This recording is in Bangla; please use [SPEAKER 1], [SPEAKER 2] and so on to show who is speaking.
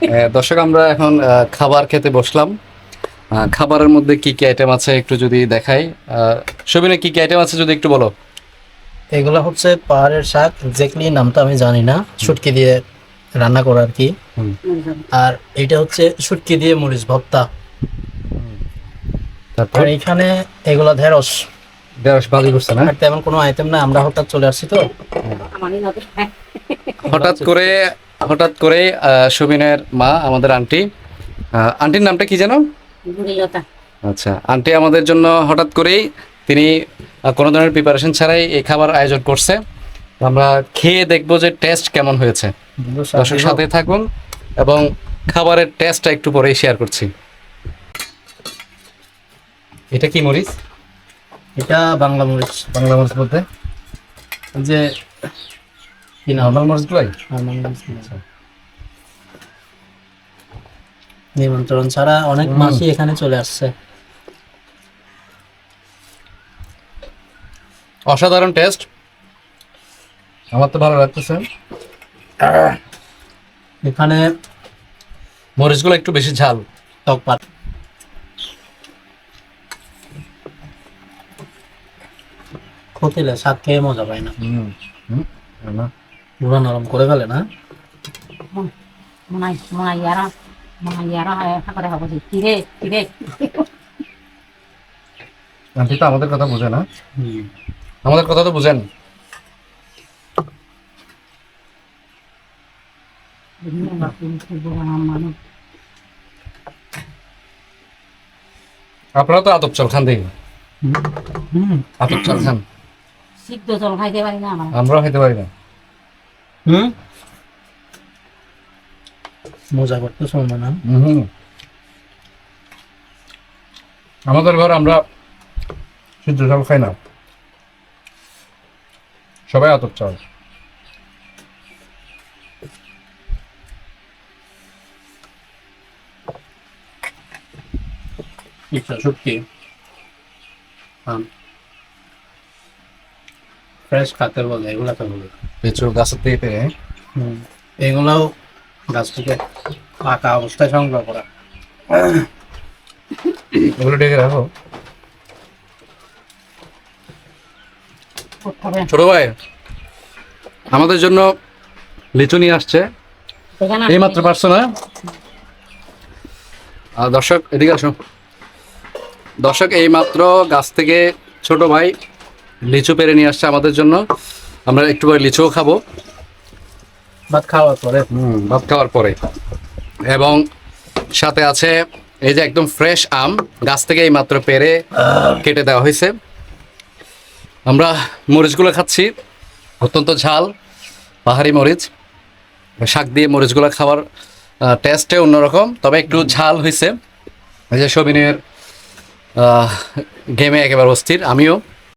[SPEAKER 1] দর্শক আমরা এখন খাবার খেতে বসলাম। খাবারের মধ্যে কি কি আইটেম আছে একটু যদি দেখাই। সবিনে কি কি আইটেম আছে যদি একটু বলো।
[SPEAKER 2] এগুলো হচ্ছে পাহাড়ের শাক এক্স্যাক্টলি নামটা আমি জানি না শুটকি দিয়ে রান্না করা আর কি। আর এটা হচ্ছে শুটকি দিয়ে মরিচ ভর্তা।
[SPEAKER 1] তারপর?
[SPEAKER 2] এখানে এগুলো ঢেঁড়স।
[SPEAKER 1] ঢেঁড়স ভাজি করছে না?
[SPEAKER 2] তেমন কোনো আইটেম না আমরা হঠাৎ চলে আসছি তো।
[SPEAKER 1] হঠাৎ করে হঠাৎ করে আহ, সবিনের মা আমাদের আন্টি আন্টির নামটা কি যেন? আচ্ছা আন্টি আমাদের জন্য হঠাৎ করেই তিনি কোনো ধরনের প্রিপারেশন ছাড়াই এই খাবার আয়োজন করছে। আমরা খেয়ে দেখব যে টেস্ট কেমন হয়েছে। দর্শক সাথে থাকুন এবং খাবারের টেস্টটা একটু পরেই শেয়ার করছি। এটা কি মরিচ?
[SPEAKER 2] এটা বাংলা মরিচ
[SPEAKER 1] বাংলা মরিচ বলতে?
[SPEAKER 2] যে কি নাম?
[SPEAKER 1] নর্মাল মরিচ গুলাই?
[SPEAKER 2] নরমাল মরিচ না। নিমন্ত্রণ ছাড়া অনেক মাসি এখানে চলে আসছে।
[SPEAKER 1] অসাধারণ টেস্ট। আমার তো ভালো লাগতেছে।
[SPEAKER 2] এখানে
[SPEAKER 1] মরিচগুলো একটু বেশি ঝাল।
[SPEAKER 2] টক পাত। খতিলে শাক খেয়ে মজা পায় না। পুরো নরম করে ফেলে না।
[SPEAKER 3] মনাই মনাই ইয়ারা মনাই
[SPEAKER 1] আন্টি তো আমাদের কথা বোঝে না আমাদের কথা তো বুঝেন আপনারা তো আতপ চাল খান দেখি
[SPEAKER 2] হুম
[SPEAKER 1] আতপ চাল খান
[SPEAKER 3] সিদ্ধ জল খাইতে পারি না আমার
[SPEAKER 1] খেতে পারি না
[SPEAKER 2] হুম মজা করতে শুনব না।
[SPEAKER 1] আমাদের ঘর আমরা সিদ্ধ চাল খাই না। সবাই আতপ চাল।
[SPEAKER 2] ইচ্ছা শুটকি ফ্রেশ কাতের বলে এগুলাকে বলে।
[SPEAKER 1] পেঁচু গাছের থেকে পেরে।
[SPEAKER 2] এগুলাও গাছ থেকে পাকা অবস্থায় সংগ্রহ করা।
[SPEAKER 1] এগুলো ডেকে রাখো। ছোট ভাই আমাদের জন্য লিচু নিয়ে আসছে। এই মাত্র পারছ না? আর দর্শক এদিকে আসো। দর্শক এই মাত্র গাছ থেকে ছোট ভাই লিচু পেরে নিয়ে আসছে আমাদের জন্য। আমরা একটু পরে লিচুও খাব।
[SPEAKER 2] ভাত খাওয়ার পরে।
[SPEAKER 1] হুম, ভাত খাওয়ার পরে। এবং সাথে আছে এই যে একদম ফ্রেশ আম, গাছ থেকে এই মাত্র পেরে কেটে দেওয়া হয়েছে। আমরা মরিচগুলো খাচ্ছি, অত্যন্ত ঝাল, পাহাড়ি মরিচ। শাক দিয়ে মরিচগুলো খাওয়ার টেস্টে অন্যরকম, তবে একটু ঝাল হয়েছে। এই যে সবিনের গেমে একেবারে অস্থির, আমিও।